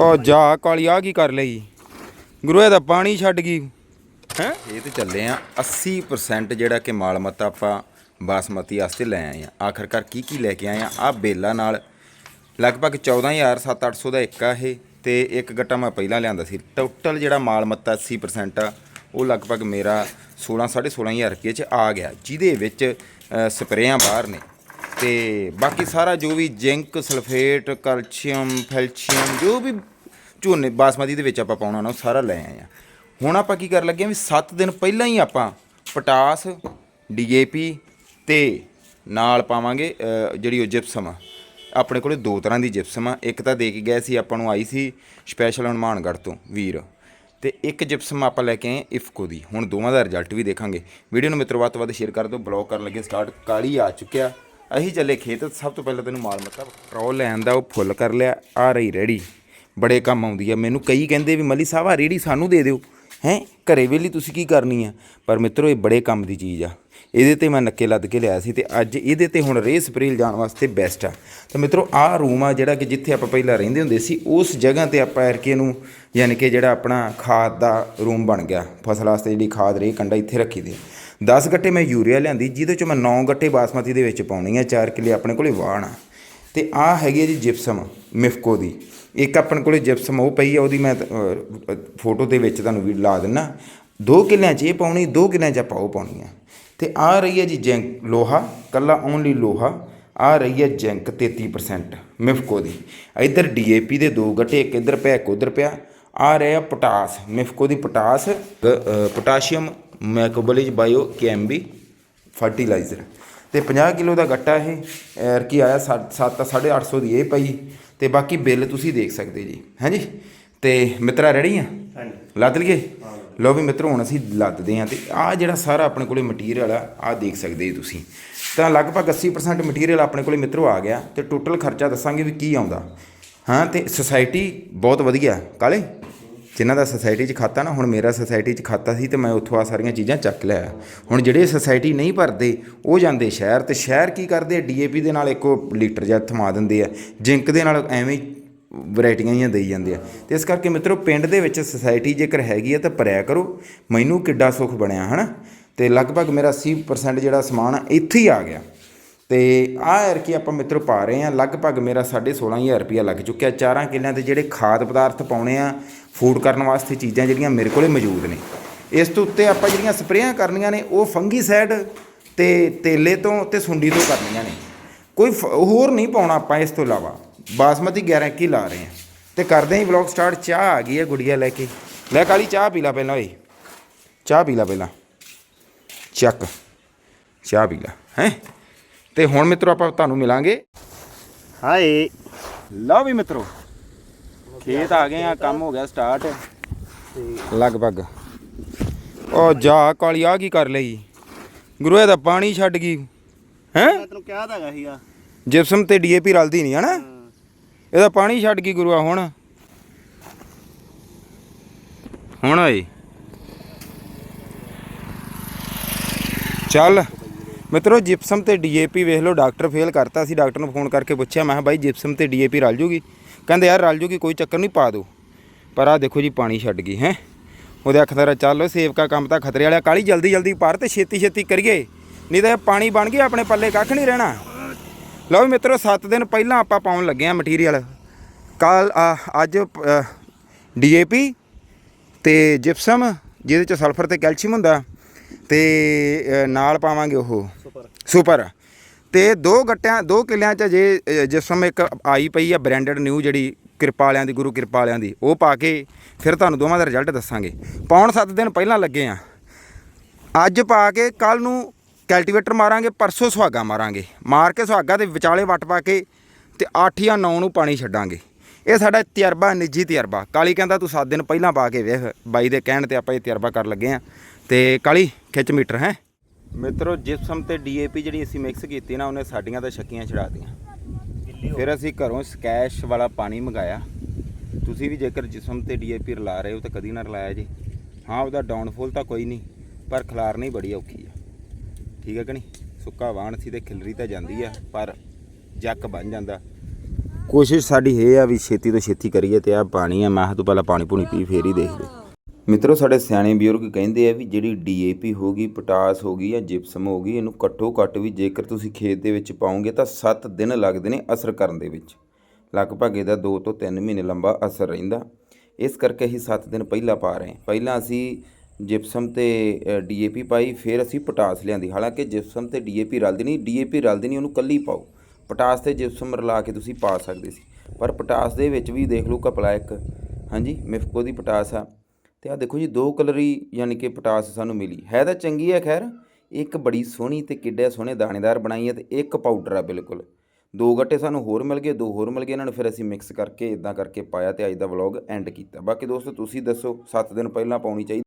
ਉਹ ਜਾ ਕਾਲੀ ਆ ਕੀ ਕਰ ਲਈ? ਗੁਰੂ ਇਹਦਾ ਪਾਣੀ ਛੱਡ ਗਈ। ਹੈ? ਇਹ ਤੇ ਚੱਲੇ ਆ। 80% ਜਿਹੜਾ ਕਿ ਮਾਲ ਮੱਤਾ ਆਪਾਂ ਬਾਸਮਤੀ ਵਾਸਤੇ ਲੈ ਆਏ ਆ। ਆਖਰਕਾਰ ਕੀ ਕੀ ਲੈ ਕੇ ਆਏ ਆ? ਆ ਬੇਲਾ ਨਾਲ ਲਗਭਗ 14000 7-800 ਦਾ ਇੱਕ ਆ ਇਹ ਤੇ ਇੱਕ ਗੱਟਾ ਮੈਂ ਪਹਿਲਾਂ ਲਿਆਂਦਾ ਸੀ। ਟੋਟਲ ਜਿਹੜਾ ਮਾਲ ਮੱਤਾ 80% ਆ, ਉਹ ਲਗਭਗ ਮੇਰਾ 16 16500 ਰੁਪਏ ਚ ਆ ਗਿਆ, ਜਿਹਦੇ ਵਿੱਚ ਸਪਰੇਆਂ ਬਾਹਰ ਨੇ। ਤੇ ਬਾਕੀ ਸਾਰਾ ਜੋ ਵੀ ਜ਼ਿੰਕ, ਸਲਫੇਟ, ਕੈਲਸ਼ੀਅਮ, ਫੈਲਸ਼ੀਅਮ, ਜੋ ਵੀ ਝੋਨੇ, ਬਾਸਮਤੀ ਦੇ ਵਿੱਚ ਆਪਾਂ ਪਾਉਣਾ ਨਾ ਉਹ ਸਾਰਾ ਲੈ ਆਏ ਆ। ਹੁਣ ਆਪਾਂ ਕੀ ਕਰਨ ਲੱਗੇ ਆ ਵੀ 7 ਦਿਨ ਪਹਿਲਾਂ ਹੀ ਆਪਾਂ ਪਟਾਸ, ਡੀਏਪੀ ਤੇ ਨਾਲ ਪਾਵਾਂਗੇ ਜਿਹੜੀ ਉਹ ਜਿਪਸਮ ਆ। ਆਪਣੇ ਕੋਲੇ ਦੋ ਤਰ੍ਹਾਂ ਦੀ ਜਿਪਸਮ ਆ। ਇੱਕ ਤਾਂ ਦੇ ਕੇ ਗਏ ਸੀ, ਆਪਾਂ ਨੂੰ ਆਈ ਸੀ ਸਪੈਸ਼ਲ ਹਨੂੰਮਾਨਗੜ੍ਹ ਤੋਂ, ਵੀਰ। ਤੇ ਇੱਕ ਜਿਪਸਮ ਆਪਾਂ ਲੈ ਕੇ ਆਏ ਇਫਕੋ ਦੀ। ਹੁਣ ਦੋਵਾਂ ਦਾ ਰਿਜ਼ਲਟ ਵੀ ਦੇਖਾਂਗੇ। ਵੀਡੀਓ ਨੂੰ ਮਿੱਤਰੋ, ਵੱਧ ਤੋਂ ਵੱਧ ਸ਼ੇਅਰ ਕਰ ਦਿਓ। ਬਲੌਗ ਕਰਨ ਲੱਗੇ ਸਟਾਰਟ ਕਾਲੀ ਆ ਚੁੱਕਿਆ। ਅਸੀਂ ਚੱਲੇ ਖੇਤ। ਸਭ ਤੋਂ ਪਹਿਲਾਂ ਤੈਨੂੰ ਮਾਲ ਮੱਤਾ ਪ੍ਰੋ ਲੈਣ ਦਾ, ਉਹ ਫੁੱਲ ਕਰ ਲਿਆ। ਆ ਰਹੀ ਰੈਡੀ ਬੜੇ ਕੰਮ ਆਉਂਦੀ ਆ। ਮੈਨੂੰ ਕਈ ਕਹਿੰਦੇ ਵੀ ਮਲੀ ਸਾਹਿਬ ਆ ਰੇੜੀ ਸਾਨੂੰ ਦੇ ਦਿਓ। ਹੈ? ਘਰੇ ਵੇਲੀ ਤੁਸੀਂ ਕੀ ਕਰਨੀ ਆ? ਪਰ ਮਿੱਤਰੋ, ਇਹ ਬੜੇ ਕੰਮ ਦੀ ਚੀਜ਼ ਆ। ਇਹਦੇ ਤੇ ਮੈਂ ਨੱਕੇ ਲੱਦ ਕੇ ਲਿਆ ਸੀ ਤੇ ਅੱਜ ਇਹਦੇ ਤੇ ਹੁਣ ਰੇ ਸਪਰੇਅ ਜਾਣ ਵਾਸਤੇ ਬੈਸਟ ਆ। ਤਾਂ ਮਿੱਤਰੋ, ਆਹ ਰੂਮ ਆ ਜਿਹੜਾ ਕਿ ਜਿੱਥੇ ਆਪਾਂ ਪਹਿਲਾਂ ਰਹਿੰਦੇ ਹੁੰਦੇ ਸੀ, ਉਸ ਜਗ੍ਹਾ ਤੇ ਆਪਾਂ ਐਰਕੇ ਨੂੰ ਯਾਨੀ ਕਿ ਜਿਹੜਾ ਆਪਣਾ ਖਾਦ ਦਾ ਰੂਮ ਬਣ ਗਿਆ। ਫਸਲ ਵਾਸਤੇ ਜਿਹੜੀ ਖਾਦ ਰੇ ਕੰਡਾ ਇੱਥੇ ਰੱਖੀ ਦੇ। 10 ਗੱਟੇ ਮੈਂ ਯੂਰੀਆ ਲਿਆਂਦੀ, ਜਿਹਦੇ ਚੋਂ ਮੈਂ 9 ਗੱਟੇ ਬਾਸਮਤੀ ਦੇ ਵਿੱਚ ਪਾਉਣੀ ਆ 4 ਕਿੱਲੇ ਆਪਣੇ ਕੋਲੇ ਵਾਣ ਆ। ਤੇ ਆਹ ਹੈਗੀ ਹੈ ਜੀ ਜਿਪਸਮ ਮਿਫਕੋ ਦੀ। ਇੱਕ ਆਪਣੇ ਕੋਲੇ ਜਿਪਸਮ ਉਹ ਪਈ ਆ ਉਹਦੀ ਮੈਂ ਫੋਟੋ ਦੇ ਵਿੱਚ ਤੁਹਾਨੂੰ ਵੀ ਲਾ ਦਿੰਨਾ। ਦੋ ਕਿੱਲਿਆਂ 'ਚ ਇਹ ਪਾਉਣੀ ਦੋ ਕਿੱਲਿਆਂ 'ਚ ਆਪਾਂ ਉਹ ਪਾਉਣੀ ਆ। ਤੇ ਆ ਰਹੀ ਹੈ ਜੀ ਜੈਂਕ ਲੋਹਾ ਕੱਲਾ ਓਨਲੀ ਲੋਹਾ ਆ ਰਹੀ ਹੈ ਜੈਂਕ 33% ਮਿਫਕੋ ਦੀ। ਇੱਧਰ ਡੀਏਪੀ ਦੇ ਦੋ ਗੱਟੇ ਇੱਕ ਇੱਧਰ ਪਿਆ ਇੱਕ ਉੱਧਰ ਪਿਆ। ਆ ਰਿਹਾ ਪੋਟਾਸ ਮਿਫਕੋ ਦੀ ਪੋਟਾਸ ਅ, ਅ, ਪੋਟਾਸ਼ੀਅਮ ਮੈਕੋਬਲਿਜ ਬਾਇਓ ਕੈਮਬੀ ਫਰਟੀਲਾਈਜ਼ਰ। ਤੇ 50 ਕਿਲੋ ਦਾ ਗੱਟਾ ਇਹ ਐਰ ਕੀ ਆਇਆ 7 850 ਦੀ ਇਹ ਪਈ। ਤੇ ਬਾਕੀ ਬਿੱਲ ਤੁਸੀਂ ਦੇਖ ਸਕਦੇ ਜੀ ਹਾਂਜੀ ਤੇ ਮਿੱਤਰਾ ਰੈਡੀ ਆ? ਹਾਂਜੀ। ਲੱਦ ਲਈਏ? ਲਓ ਵੀ ਮਿੱਤਰੋ ਹੁਣ ਅਸੀਂ ਲੱਦਦੇ ਆ ਤੇ ਆ ਜਿਹੜਾ ਸਾਰਾ ਆਪਣੇ ਕੋਲੇ ਮਟੀਰੀਅਲ ਆ ਆ ਦੇਖ ਸਕਦੇ ਜੀ ਤੁਸੀਂ। ਤਾਂ ਲਗਭਗ 80% ਮਟੀਰੀਅਲ ਆਪਣੇ ਕੋਲੇ ਮਿੱਤਰੋ ਆ ਗਿਆ ਤੇ ਟੋਟਲ ਖਰਚਾ ਦੱਸਾਂਗੇ ਵੀ ਕੀ ਆਉਂਦਾ। ਹਾਂ ਤੇ ਸੁਸਾਇਟੀ ਬਹੁਤ ਵਧੀਆ। ਕਾਲੇ? ਜਿਨ੍ਹਾਂ ਦਾ ਸੁਸਾਇਟੀ 'ਚ ਖਾਤਾ ਨਾ, ਹੁਣ ਮੇਰਾ ਸੋਸਾਇਟੀ 'ਚ ਖਾਤਾ ਸੀ ਤੇ ਮੈਂ ਉੱਥੋਂ ਆ ਸਾਰੀਆਂ ਚੀਜ਼ਾਂ ਚੱਕ ਲਿਆ। ਹੁਣ ਜਿਹੜੇ ਸੁਸਾਇਟੀ ਨਹੀਂ ਭਰਦੇ, ਉਹ ਜਾਂਦੇ ਸ਼ਹਿਰ ਤੇ ਸ਼ਹਿਰ ਕੀ ਕਰਦੇ ਡੀਏਪੀ ਦੇ ਨਾਲ ਇੱਕੋ ਲੀਟਰ ਜਾਂ ਥਮਾ ਦਿੰਦੇ ਆ। ਜਿੰਕ ਦੇ ਨਾਲ ਐਵੇਂ ਹੀ ਵੈਰਾਈਟੀਆਂ ਹੀ ਦੇਈ ਜਾਂਦੇ ਆ। ਤੇ ਇਸ ਕਰਕੇ ਮਿੱਤਰੋ, ਪਿੰਡ ਦੇ ਵਿੱਚ ਸੁਸਾਇਟੀ ਜੇਕਰ ਹੈਗੀ ਆ ਤਾਂ ਭਰਿਆ ਕਰੋ। ਮੈਨੂੰ ਕਿੱਡਾ ਸੁੱਖ ਬਣਿਆ, ਹਨਾ? ਤੇ ਲਗਭਗ ਮੇਰਾ 80% ਜਿਹੜਾ ਸਮਾਨ ਇੱਥੇ ਹੀ ਆ ਗਿਆ। ਤੇ ਆਹ ਯਾਰ ਕੀ ਆਪਾਂ ਮਿੱਤਰੋ ਪਾ ਰਹੇ ਆ ਲਗਭਗ ਮੇਰਾ 16500 ਰੁਪਇਆ ਲੱਗ ਚੁੱਕਿਆ। ਚਾਰਾਂ ਕਿੱਲਿਆਂ ਤੇ ਜਿਹੜੇ ਖਾਦ ਪਦਾਰਥ ਪਾਉਣੇ ਆ ਫੂਡ ਕਰਨ ਵਾਸਤੇ ਚੀਜ਼ਾਂ ਜਿਹੜੀਆਂ ਮੇਰੇ ਕੋਲੇ ਮੌਜੂਦ ਨੇ। ਇਸ ਤੋਂ ਉੱਤੇ ਆਪਾਂ ਜਿਹੜੀਆਂ ਸਪਰੇਆਂ ਕਰਨੀਆਂ ਨੇ, ਉਹ ਫੰਗੀਸਾਈਡ ਤੇ ਤੇਲੇ ਤੋਂ ਤੇ ਸੁੰਡੀ ਤੋਂ ਕਰਨੀਆਂ ਨੇ। ਕੋਈ ਫ- ਹੋਰ ਨਹੀਂ ਪਾਉਣਾ ਆਪਾਂ ਇਸ ਤੋਂ ਇਲਾਵਾ। ਬਾਸਮਤੀ 11 ਕੀ ਲਾ ਰਹੇ ਆ ਤੇ ਕਰਦੇ ਆਂ ਵਲੌਗ ਸਟਾਰਟ ਚਾਹ ਆ ਗਈ ਹੈ ਗੁੜੀਆ ਲੈ ਕੇ। ਲੈ ਕਾਲੀ, ਚਾਹ ਪੀ ਲੈ ਪਹਿਲਾਂ ਓਏ। ਚਾਹ ਪੀ ਲੈ ਪਹਿਲਾਂ। ਚੱਕ। ਚਾਹ ਪੀ ਲੈ। ਹੈ? ਤੇ ਹੁਣ ਮਿੱਤਰੋ ਆਪਾਂ ਤੁਹਾਨੂੰ ਮਿਲਾਂਗੇ। ਹਾਏ। ਲਓ ਵੀ ਮਿੱਤਰੋ ਖੇਤ ਆ ਗਏ ਆ ਕੰਮ ਹੋ ਗਿਆ ਸਟਾਰਟ ਲਗਭਗ। ਉਹ ਜਾ ਕਾਲੀ ਆ ਕੀ ਕਰ ਲਈ? ਗੁਰੂ ਇਹਦਾ ਪਾਣੀ ਛੱਡ ਗਈ। ਹੈ? ਮੈਂ ਤੈਨੂੰ ਕਿਹਾ ਤਾਂ ਹੈਗਾ ਸੀਗਾ। ਜਿਪਸਮ ਤੇ ਡੀਏਪੀ ਰਲਦੀ ਨਹੀਂ ਹਨਾ? ਇਹਦਾ ਪਾਣੀ ਛੱਡ ਗਈ ਗੁਰੂਆ ਹੁਣ। ਹੁਣ ਓਏ। ਚੱਲ। ਮਿੱਤਰੋ ਜਿਪਸਮ ਤੇ ਡੀਏਪੀ ਵੇਖ ਲਓ ਡਾਕਟਰ ਫੇਲ ਕਰਤਾ ਸੀ ਡਾਕਟਰ ਨੂੰ ਫੋਨ ਕਰਕੇ ਪੁੱਛਿਆ, ਮੈਂ ਕਿਹਾ ਬਾਈ ਜਿਪਸਮ ਤੇ ਡੀਏਪੀ ਰਲ ਜੂਗੀ? ਕਹਿੰਦੇ, ਯਾਰ ਰਲ ਜੂਗੀ, ਕੋਈ ਚੱਕਰ ਨਹੀਂ, ਪਾ ਦੋ। ਪਰ ਆ ਦੇਖੋ ਜੀ, ਪਾਣੀ ਛੱਡ ਗਈ, ਹੈ। ਉਹਦੇ ਅੱਖ ਦਾ ਚੱਲ ਸੇਵਕਾ ਕੰਮ ਤਾਂ ਖਤਰੇ ਵਾਲਾ ਕਾਲੀ ਜਲਦੀ ਜਲਦੀ ਪਾਰ ਤੇ ਛੇਤੀ ਛੇਤੀ ਕਰੀਏ। ਨਹੀਂ ਤਾਂ ਇਹ ਪਾਣੀ ਬਣ ਗਿਆ, ਆਪਣੇ ਪੱਲੇ ਕੱਖ ਨਹੀਂ ਰਹਿਣਾ। ਲਓ ਵੀ ਮਿੱਤਰੋ 7 ਦਿਨ ਪਹਿਲਾਂ ਆਪਾਂ ਪਾਉਣ ਲੱਗੇ ਆ ਮਟੀਰੀਅਲ ਕੱਲ ਅੱਜ ਡੀਏਪੀ ਤੇ ਜਿਪਸਮ ਜਿਹਦੇ ਚ ਸਲਫਰ ਤੇ ਕੈਲਸ਼ੀਅਮ ਹੁੰਦਾ। ਤੇ ਨਾਲ ਪਾਵਾਂਗੇ ਉਹ। ਸੁਪਰ। ਸੁਪਰ ਤੇ ਦੋ ਗੱਟਿਆਂ ਦੋ ਕਿੱਲਿਆਂ ਚ ਜੇ ਅ, ਜਿਸਮ ਇੱਕ ਆਈ ਪਈ ਆ ਬ੍ਰਾਂਡਡ ਨਿਊ ਜਿਹੜੀ ਕਿਰਪਾ ਵਾਲਿਆਂ ਦੀ ਗੁਰੂ ਕਿਰਪਾ ਵਾਲਿਆਂ ਦੀ ਉਹ ਪਾ ਕੇ ਫਿਰ ਤੁਹਾਨੂੰ ਦੋਵਾਂ ਦਾ ਰਿਜ਼ਲਟ ਦੱਸਾਂਗੇ। ਪਾਉਣ 7 ਦਿਨ ਪਹਿਲਾਂ ਲੱਗੇ ਆ। ਅੱਜ ਪਾ ਕੇ ਕੱਲ ਨੂੰ ਕੈਲਟੀਵੇਟਰ ਮਾਰਾਂਗੇ ਪਰਸੋਂ ਸੁਹਾਗਾ ਮਾਰਾਂਗੇ। ਮਾਰ ਕੇ ਸੁਹਾਗਾ ਦੇ ਵਿਚਾਲੇ ਵੱਟ ਪਾ ਕੇ ਤੇ 8 ਜਾਂ 9 ਨੂੰ ਪਾਣੀ ਛੱਡਾਂਗੇ। ਇਹ ਸਾਡਾ ਤਜਰਬਾ ਨਿੱਜੀ ਤਜਰਬਾ। ਕਾਲੀ ਕਹਿੰਦਾ ਤੂੰ 7 ਦਿਨ ਪਹਿਲਾਂ ਪਾ ਕੇ ਵੇਖ ਬਾਈ ਦੇ ਕਹਿਣ ਤੇ ਆਪਾਂ ਇਹ ਤਜਰਬਾ ਕਰਨ ਲੱਗੇ ਆ। ਤੇ ਕਾਲੀ ਖਿੱਚ ਮੀਟਰ ਹੈ। ਮਿੱਤਰੋ ਜਿਪਸਮ ਤੇ ਡੀਏਪੀ ਜਿਹੜੀ ਅਸੀਂ ਮਿਕਸ ਕੀਤੀ ਨਾ ਉਹਨੇ ਸਾਡੀਆਂ ਤਾਂ ਛਡਾਤੀਆਂ ਗਿੱਲੀ ਹੋ ਫਿਰ ਅਸੀਂ ਘਰੋਂ ਸਕੈਸ਼ ਵਾਲਾ ਪਾਣੀ ਮੰਗਾਇਆ। ਤੁਸੀਂ ਵੀ ਜੇਕਰ ਜਿਸਮ ਤੇ ਡੀਏਪੀ ਰਲਾ ਰਹੇ ਹੋ ਤਾਂ ਕਦੀ ਨਾ ਰਲਾਇਆ ਜੀ। ਹਾਂ ਉਹਦਾ ਡਾਊਨਫੋਲ ਤਾਂ ਕੋਈ ਨਹੀਂ ਪਰ ਖਿਲਾਰਨੀ ਬੜੀ ਔਖੀ ਆ। ਠੀਕ ਹੈ ਕਿ ਨਹੀਂ? ਸੁੱਕਾ ਵਾਣ ਸੀ ਤੇ ਖਿਲਰੀ ਤਾਂ ਜਾਂਦੀ ਆ ਪਰ ਜੱਕ ਬਣ ਜਾਂਦਾ। ਕੋਸ਼ਿਸ਼ ਸਾਡੀ ਇਹ ਆ ਵੀ ਛੇਤੀ ਤੋਂ ਛੇਤੀ ਕਰੀਏ ਤੇ ਆ ਪਾਣੀ ਆ ਮੈਂ ਤੂੰ ਪਹਿਲਾਂ ਪਾਣੀ ਪੂਣੀ ਪੀ ਫੇਰ ਹੀ ਦੇਖਦੇ। ਮਿੱਤਰੋ, ਸਾਡੇ ਸਿਆਣੇ ਬਜ਼ੁਰਗ ਕਹਿੰਦੇ ਆ ਵੀ ਜਿਹੜੀ ਡੀਏਪੀ ਹੋਗੀ ਪੋਟਾਸ ਹੋਗੀ ਜਾਂ ਜਿਪਸਮ ਹੋਗੀ ਇਹਨੂੰ ਘੱਟੋ ਘੱਟ ਵੀ ਜੇਕਰ ਤੁਸੀਂ ਖੇਤ ਦੇ ਵਿੱਚ ਪਾਓਗੇ ਤਾਂ 7 ਦਿਨ ਲੱਗਦੇ ਨੇ ਅਸਰ ਕਰਨ ਦੇ ਵਿੱਚ। ਲਗਭਗ ਇਹਦਾ 2 ਤੋਂ 3 ਮਹੀਨੇ ਲੰਬਾ ਅਸਰ ਰਹਿੰਦਾ। ਇਸ ਕਰਕੇ ਅਸੀਂ 7 ਦਿਨ ਪਹਿਲਾਂ ਪਾ ਰਹੇ ਹਾਂ। ਪਹਿਲਾਂ ਅਸੀਂ ਜਿਪਸਮ ਤੇ ਡੀਏਪੀ ਪਾਈ, ਫਿਰ ਅਸੀਂ ਪੋਟਾਸ ਲਿਆਂਦੀ। ਹਾਲਾਂਕਿ ਜਿਪਸਮ ਤੇ ਡੀਏਪੀ ਰਲਦੀ ਨਹੀਂ ਡੀਏਪੀ ਰਲਦੀ ਨਹੀਂ, ਉਹਨੂੰ ਕੱਲੀ ਪਾਓ। ਪੋਟਾਸ ਤੇ ਜਿਪਸਮ ਰਲਾ ਕੇ ਤੁਸੀਂ ਪਾ ਸਕਦੇ ਸੀ। ਪਰ ਪੋਟਾਸ ਦੇ ਵਿੱਚ ਵੀ ਦੇਖ ਲਓ ਕਪਲਾ ਇੱਕ, ਹਾਂਜੀ, ਮਿਫਕੋ ਦੀ ਪੋਟਾਸ ਆ। ਤੇ ਆ ਦੇਖੋ ਜੀ, ਦੋ ਕਲਰੀ ਯਾਨੀ ਕਿ ਪੋਟਾਸ ਸਾਨੂੰ ਮਿਲੀ। ਹੈ ਤਾਂ ਚੰਗੀ ਹੈ ਖੈਰ। ਇੱਕ ਬੜੀ ਸੋਹਣੀ ਤੇ ਕਿੱਡੇ ਸੋਹਣੇ ਦਾਣੇਦਾਰ ਬਣਾਈ ਹੈ ਤੇ ਇੱਕ ਪਾਊਡਰ ਆ, ਬਿਲਕੁਲ। ਦੋ ਗੱਟੇ ਸਾਨੂੰ ਹੋਰ ਮਿਲ ਗਏ, ਦੋ ਹੋਰ ਮਿਲ ਗਏ ਇਹਨਾਂ ਨੂੰ, ਫਿਰ ਅਸੀਂ ਮਿਕਸ ਕਰਕੇ ਇਦਾਂ ਕਰਕੇ ਪਾਇਆ ਤੇ ਅੱਜ ਦਾ ਵਲੌਗ ਐਂਡ ਕੀਤਾ। ਬਾਕੀ ਦੋਸਤੋ, ਤੁਸੀਂ ਦੱਸੋ 7 ਦਿਨ ਪਹਿਲਾਂ ਪਾਉਣੀ ਚਾਹੀਦੀ